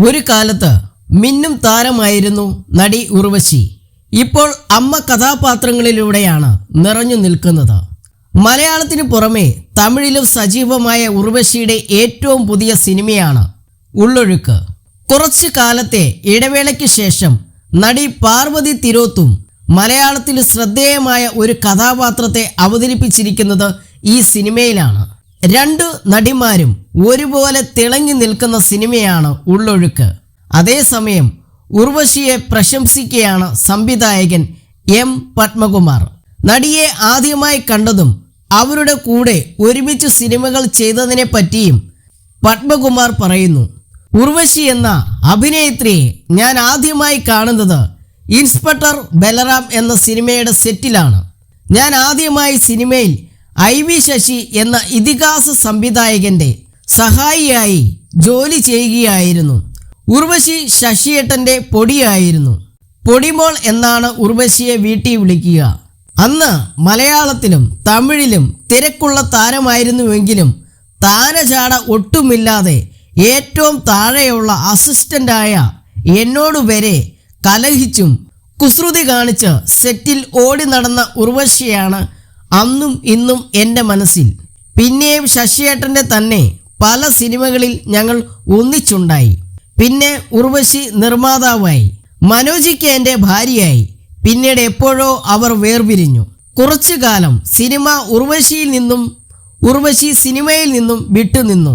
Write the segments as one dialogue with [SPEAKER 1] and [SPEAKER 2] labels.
[SPEAKER 1] ഒരു കാലത്ത് മിന്നും താരമായിരുന്നു നടി ഉർവശി. ഇപ്പോൾ അമ്മ കഥാപാത്രങ്ങളിലൂടെയാണ് നിറഞ്ഞു നിൽക്കുന്നത്. മലയാളത്തിന് പുറമെ തമിഴിലും സജീവമായ ഉർവശിയുടെ ഏറ്റവും പുതിയ സിനിമയാണ് ഉള്ളൊഴുക്ക്. കുറച്ചു കാലത്തെ ഇടവേളയ്ക്ക് ശേഷം നടി പാർവതി തിരോത്തും മലയാളത്തിൽ ശ്രദ്ധേയമായ ഒരു കഥാപാത്രത്തെ അവതരിപ്പിച്ചിരിക്കുന്നത് ഈ സിനിമയിലാണ്. രണ്ട് നടിമാരും ഒരുപോലെ തിളങ്ങി നിൽക്കുന്ന സിനിമയാണ് ഉള്ളൊഴുക്ക്. അതേസമയം ഉർവശിയെ പ്രശംസിക്കുകയാണ് സംവിധായകൻ എം പത്മകുമാർ. നടിയെ ആദ്യമായി കണ്ടതും അവരുടെ കൂടെ ഒരുമിച്ച് സിനിമകൾ ചെയ്തതിനെ പറ്റിയും പത്മകുമാർ പറയുന്നു. ഉർവശി എന്ന അഭിനേത്രിയെ ഞാൻ ആദ്യമായി കാണുന്നത് ഇൻസ്പെക്ടർ ബലറാം എന്ന സിനിമയുടെ സെറ്റിലാണ്. ഞാൻ ആദ്യമായി സിനിമയിൽ ഐ വി ശശി എന്ന ഇതിഹാസ സംവിധായകന്റെ സഹായിയായി ജോലി ചെയ്യുകയായിരുന്നു. ഉർവശി ശശിയേട്ടന്റെ പൊടിയായിരുന്നു. പൊടിമോൾ എന്നാണ് ഉർവശിയെ വീട്ടിൽ വിളിക്കുക. അന്ന് മലയാളത്തിലും തമിഴിലും തിരക്കുള്ള താരമായിരുന്നുവെങ്കിലും താരചാട ഒട്ടുമില്ലാതെ ഏറ്റവും താഴെയുള്ള അസിസ്റ്റന്റായ എന്നോട് വരെ കലഹിച്ചും കുസൃതി കാണിച്ച് സെറ്റിൽ ഓടി നടന്ന ഉർവശിയാണ് അന്നും ഇന്നും എന്റെ മനസ്സിൽ. പിന്നെയും ശശിയേട്ടന്റെ തന്നെ പല സിനിമകളിൽ ഞങ്ങൾ ഒന്നിച്ചുണ്ടായി. പിന്നെ ഉർവശി നിർമ്മാതാവായി. മനോജിക്ക് എന്റെ ഭാര്യയായി. പിന്നീട് എപ്പോഴോ അവർ വേർപിരിഞ്ഞു. കുറച്ചു കാലം സിനിമ ഉർവശിയിൽ നിന്നും ഉർവശി സിനിമയിൽ നിന്നും വിട്ടുനിന്നു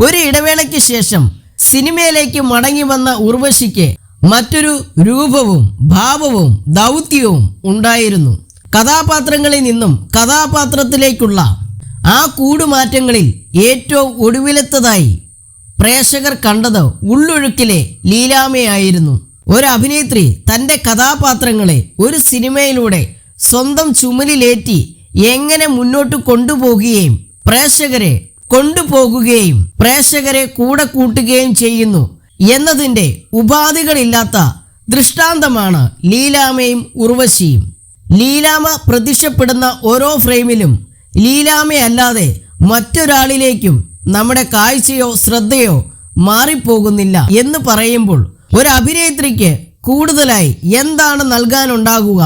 [SPEAKER 1] ഒരു ഇടവേളയ്ക്ക് ശേഷം സിനിമയിലേക്ക് മടങ്ങി വന്ന ഉർവശിക്ക് മറ്റൊരു രൂപവും ഭാവവും ദൗത്യവും ഉണ്ടായിരുന്നു. കഥാപാത്രങ്ങളിൽ നിന്നും കഥാപാത്രത്തിലേക്കുള്ള ആ കൂടുമാറ്റങ്ങളിൽ ഏറ്റവും ഒടുവിലത്തതായി പ്രേക്ഷകർ കണ്ടത് ഉള്ളൊഴുക്കിലെ ലീലാമയായിരുന്നു. ഒരു അഭിനേത്രി തന്റെ കഥാപാത്രങ്ങളെ ഒരു സിനിമയിലൂടെ സ്വന്തം ചുമലിലേറ്റി എങ്ങനെ മുന്നോട്ട് കൊണ്ടുപോകുകയും പ്രേക്ഷകരെ കൊണ്ടുപോകുകയും പ്രേക്ഷകരെ കൂടെ കൂട്ടുകയും ചെയ്യുന്നു എന്നതിന്റെ ഉപാധികളില്ലാത്ത ദൃഷ്ടാന്തമാണ് ലീലാമയും ഉർവശിയും. ലീലാമ പ്രത്യക്ഷപ്പെടുന്ന ഓരോ ഫ്രെയിമിലും ലീലാമയല്ലാതെ മറ്റൊരാളിലേക്കും നമ്മുടെ കാഴ്ചയോ ശ്രദ്ധയോ മാറിപ്പോകുന്നില്ല എന്ന് പറയുമ്പോൾ ഒരു അഭിനേത്രിക്ക് കൂടുതലായി എന്താണ് നൽകാനുണ്ടാകുക?